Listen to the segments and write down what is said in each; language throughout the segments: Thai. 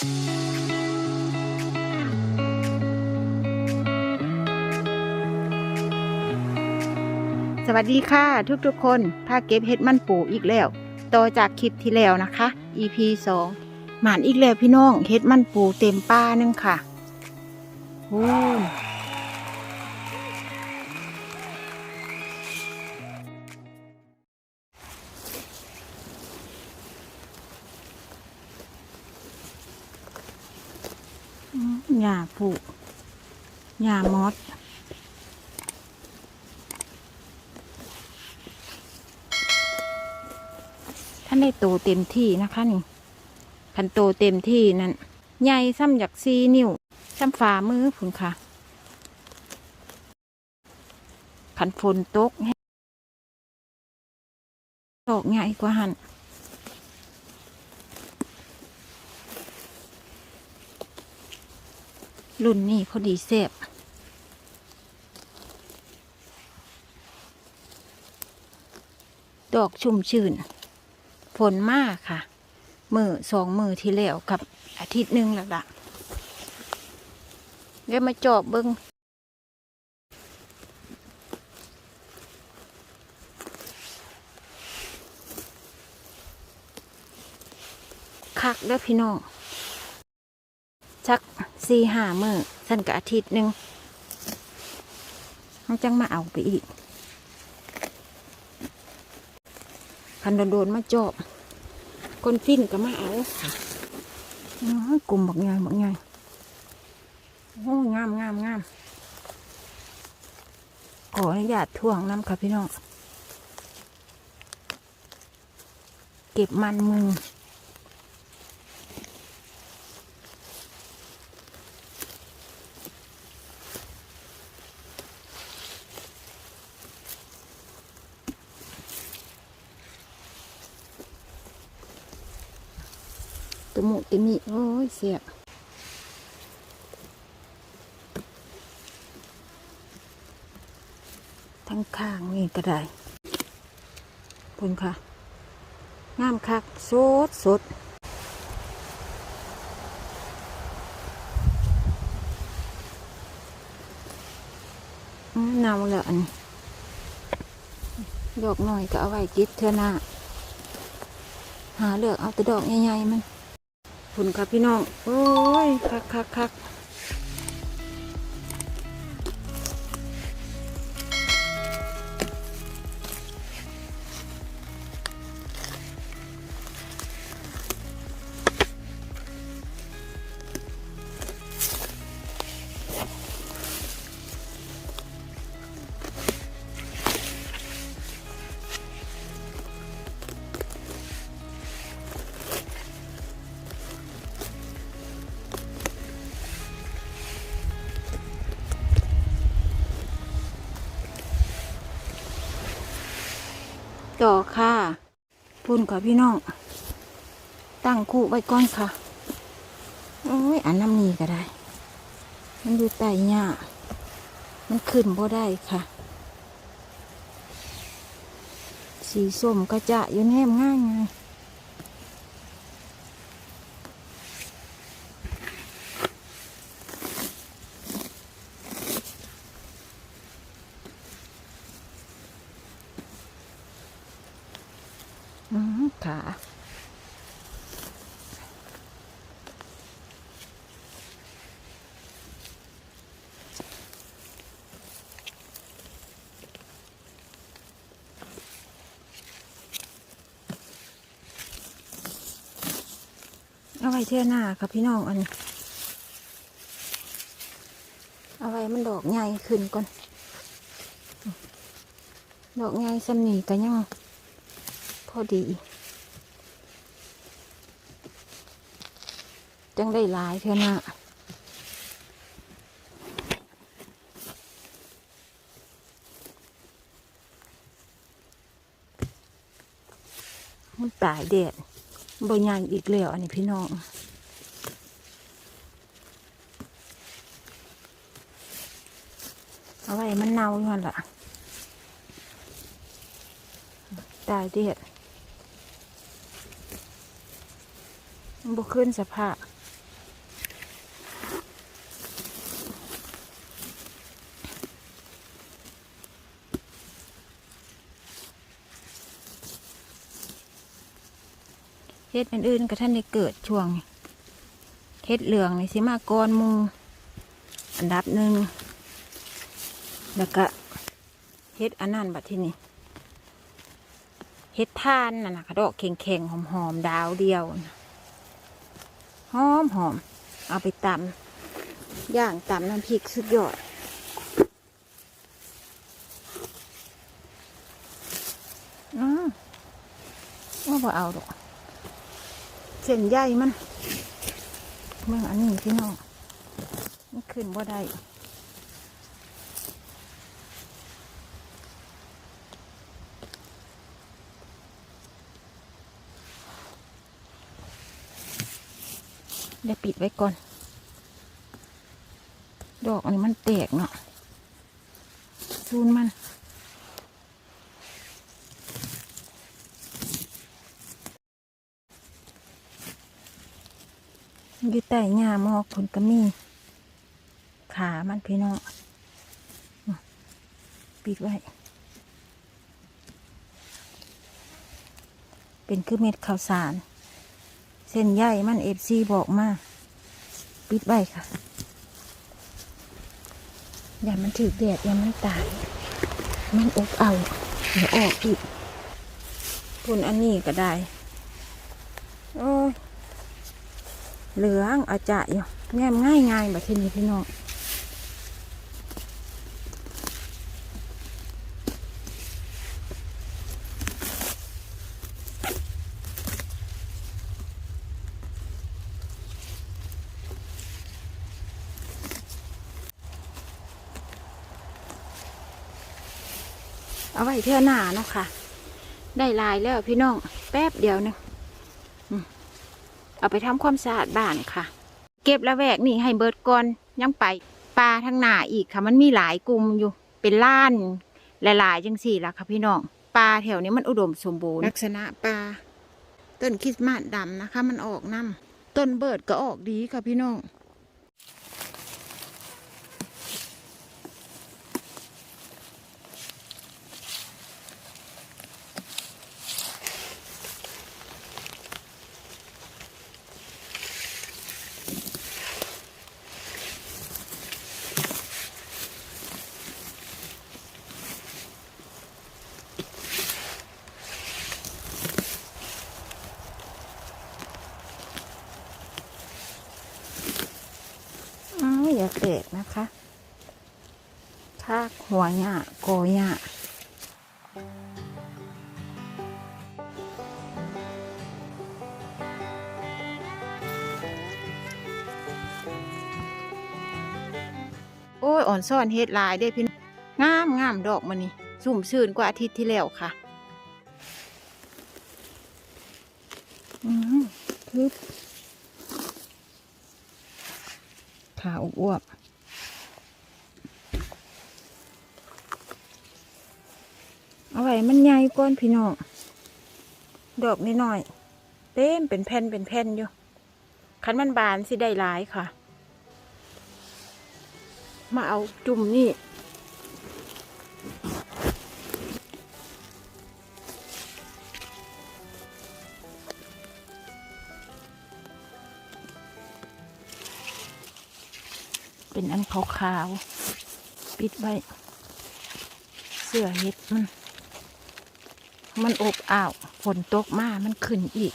สวัสดีค่ะทุกๆคนพาเก็บเห็ดมันปูอีกแล้ว ต่อจากคลิปที่แล้วนะคะ EP 2หมานอีกแล้วพี่น้องเห็ดมันปูเต็มป้านึงค่ะโอ้าผูหญ้ามอดท่านได้โตเต็มที่นะคะนี่คันโตเต็มที่นั่นใหญ่ซ้ำจากซีนิ้วซ้ำฝ่ามือผุนค่ะคันฝนตกตกใหญ่กว่าหัน รุ่นนี้พอดีเสบดอกชุ่มชื่น ฝนมากค่ะ มือสองมือที่แล้วกับอาทิตย์หนึ่งแล้วล่ะเดี๋ยวมาจอบเบิ้งคักเด้อพี่น้อง สี่ห้ามือสั้นกับอาทิตย์หนึ่งมันจังมาเอาไปอีกคันโดนมาจอบคนฟินก็มาเอาน้อกลุ่มบักใหญ่บักใหญ่โอ้งามงามงามขออนุญาตท่วงน้ำค่ะพี่น้อง เก็บมันมือ ตัวหมูตัวนี้โอ้ยเสียทั้งข้างนี่ก็ได้คุนค่ะงามคักสดสดอื้อเนาแล้วอันดอกหน่อยก็เอาไว้กิดเทือนาหาเลือกเอาแต่ดอกใหญ่ๆมัน คุณครับพี่น้อง โอ้ยคักคักคัก ต่อค่ะพุ่นค่ะพี่น้อง ตั้งคู่ไว้ก่อนค่ะ โอ้ย อันน้ำมีก็ได้ มันดูไตหญ้ามันขึ้นบ่ได้ค่ะ สีส้มกระจะอยู่แนมง่ายไงอืมค่ะ เอา ไว้เท่หน้าค่ะพี่น้องอันนี้เอาไว้มันดอกใหญ่ขึ้นก่อน ดอกใหญ่สำนีก็ยังพอดี จังได้หลายเท่าหน้ามันตายแดด บ่ใหญ่อีกแล้วอันนี้พี่น้องเอาไว้มันเน่าอยู่หั่นล่ะตายเด็ดบ่ขึ้นสภาพ เฮ็ดอื่นๆก็ท่านได้เกิดช่วงเฮ็ดเหลืองนี่สิมาก่อนหมูอันดับหนึ่งแล้วก็เฮ็ดอันนั้นบัดที่นี่เฮ็ดท่านน่ะนะกระดอกแข็งๆหอมๆดาวเดียวหอมหอมเอาไปตำย่างตำน้ำพริกสุดยอดอืมว่าเอาดอก เส้นใหญ่มันเมืองอันนี้พี่น้องมันขึ้นบ่ได้เดี๋ยวปิดไว้ก่อน ดอกอันนี้มันแตกเนาะซูนมัน อยู่ใต้หญ้าหมอกผลก็มี ขามันพี่น้องปิดไว้ เป็นคือเม็ดข้าวสาร เส้นใยมันเอฟซีบอกมา ปิดไว้ค่ะ อย่ามันถือแดดอย่ามันตาย มันอบเอาเดี๋ยวออกอีกพุ่นอันนี้ก็ได้ โอ้ย เหลืองอาจะอยู่แง่มง่ายง่ายแบบที่นี้พี่น้องเอาไว้เท่าหน้าเนาะค่ะ ได้ลายแล้วพี่น้อง แป๊บเดียวนึง เอาไปทำความสะอาดบ้านค่ะ เก็บละแวกนี่ให้เบิดก่อนยังไปปลาทางหน้าอีกค่ะ มันมีหลายกลุ่มอยู่เป็นล้านหลายๆจังสี่ละค่ะพี่น้องปลาแถวนี้มันอุดมสมบูรณ์ลักษณะปลาต้นคริสต์มาสดำนะคะ มันออกน้ำต้นเบิดก็ออกดีค่ะพี่น้อง อ้าวอย่าแตกนะคะทากหัวหญ้าโกหญ้าโอ้ยอ่อนซ่อนเฮ็ดลายเด้พี่งงามงามดอกมันนี่สุ่มชื่นกว่าอาทิตย์ที่แล้วค่ะอืมคือ ขาอ้วกเอาไว้มันใหญ่ก้อนพี่น้องดอกนิดหน่อย เต็มเป็นแผ่นเป็นแผ่นอยู่คันมันบานสิได้หลายค่ะ มาเอาจุ่มนี่ เป็นอันขาวๆปิดไว้ เสื้อเห็ดมัน มันอบอ้าวฝนตกมามันขึ้นอีก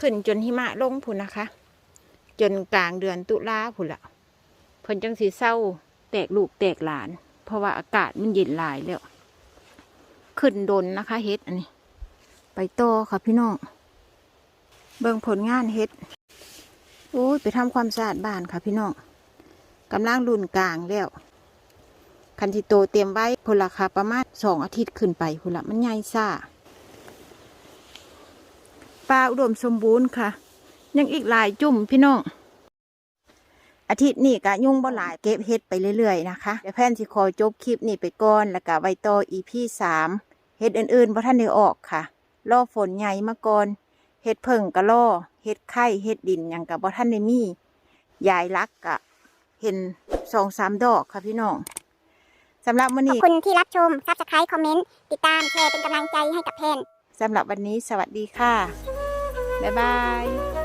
ขึ้นจนหิมะลงพุ่นนะคะ จนกลางเดือนตุลาพุ่นละเพิ่นจังสีเศร้า แตกลูกแตกหลาน เพราะว่าอากาศมันเย็นหลายแล้ว ขึ้นดนนะคะเฮ็ดอันนี้ ไปต่อค่ะพี่น้อง เบิ่งผลงานเฮ็ดโอ้ยไปทำความสะอาดบ้านค่ะพี่น้อง กำลังรุ่นกลางแล้วคันที่โตเตรียมไว้พนละค่ะประมาณสองอาทิตย์ขึ้นไปพนละมันใหญ่ซ่าปลาอุดมสมบูรณ์ค่ะ ยังอีกหลายจุ่มพี่น้อง อาทิตย์นี้กะยุ่งบ่หลายเก็บเฮ็ดไปเรื่อยๆนะคะเดี๋ยวแพนสิขอจบคลิปนี้ไปก่อนแล้วก็ไว้ต่ออีพีสามเฮ็ดอื่นๆบ่ท่านได้ออกค่ะรอฝนใหญ่มาก่อนเฮ็ดเพิ่งกะล่อเฮ็ดไข่เฮ็ดดินหยังกะบ่ท่านได้มียายรักกะ เห็นสองสามดอกค่ะพี่น้องสำหรับวันขอบนี้คุณที่รับชม Subscribe คอมเมนต์ ติดตามแชร์เป็นกำลังใจให้กับแพน สำหรับวันนี้สวัสดีค่ะสบ๊ายบาย